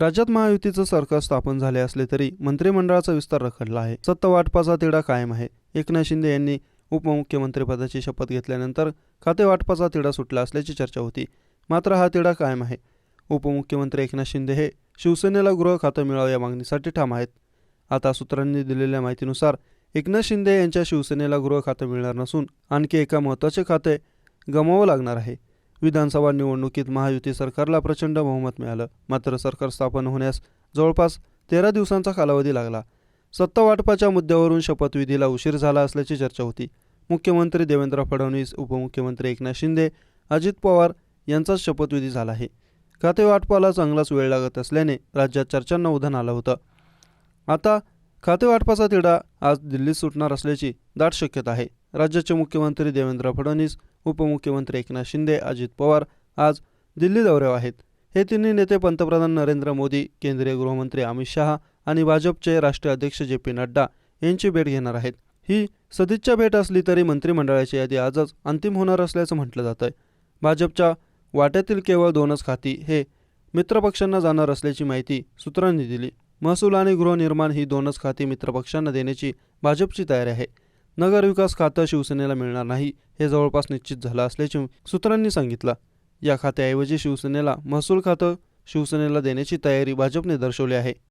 राज्यात महायुतीचं सरकार स्थापन झाले असले तरी मंत्रिमंडळाचा विस्तार रखडला आहे. सत्ता वाटपाचा तिढा कायम आहे. एकनाथ शिंदे यांनी उपमुख्यमंत्रीपदाची शपथ घेतल्यानंतर खाते वाटपाचा तिढा सुटला असल्याची चर्चा होती. मात्र हा तिढा कायम आहे. उपमुख्यमंत्री एकनाथ शिंदे हे शिवसेनेला गृह खातं मिळावं या मागणीसाठी ठाम आहेत. आता सूत्रांनी दिलेल्या माहितीनुसार एकनाथ शिंदे यांच्या शिवसेनेला गृह खातं मिळणार नसून आणखी एका महत्त्वाचे खाते गमावं लागणार आहे. विधानसभा निवडणुकीत महायुती सरकारला प्रचंड बहुमत मिळालं. मात्र सरकार स्थापन होण्यास जवळपास तेरा दिवसांचा कालावधी लागला. सत्ता वाटपाच्या मुद्द्यावरून शपथविधीला उशीर झाला असल्याची चर्चा होती. मुख्यमंत्री देवेंद्र फडणवीस उपमुख्यमंत्री एकनाथ शिंदे अजित पवार यांचाच शपथविधी झाला आहे. खाते वाटपाला चांगलाच वेळ लागत असल्याने राज्यात चर्चांना उधाण आलं होतं. आता खाते वाटपाचा तिढा आज दिल्लीत सुटणार असल्याची दाट शक्यता आहे. राज्याचे मुख्यमंत्री देवेंद्र फडणवीस उपमुख्यमंत्री एकनाथ शिंदे अजित पवार आज दिल्ली दौऱ्यावर आहेत. हे तिन्ही नेते पंतप्रधान नरेंद्र मोदी केंद्रीय गृहमंत्री अमित शहा आणि भाजपचे राष्ट्रीय अध्यक्ष जे पी नड्डा यांची भेट घेणार आहेत. ही सदिच्छा भेट असली तरी मंत्रिमंडळाची यादी आजच अंतिम होणार असल्याचं म्हटलं जात आहे भाजपच्या वाट्यातील केवळ दोनच खाती हे मित्रपक्षांना जाणार असल्याची माहिती सूत्रांनी दिली. महसूल आणि गृहनिर्माण ही दोनच खाती मित्रपक्षांना देण्याची भाजपची तयारी आहे. नगरविकास खातं शिवसेनेला मिळणार नाही हे जवळपास निश्चित झालं असल्याचे सूत्रांनी सांगितलं. या खात्याऐवजी शिवसेनेला महसूल खातं शिवसेनेला देण्याची तयारी भाजपने दर्शवली आहे.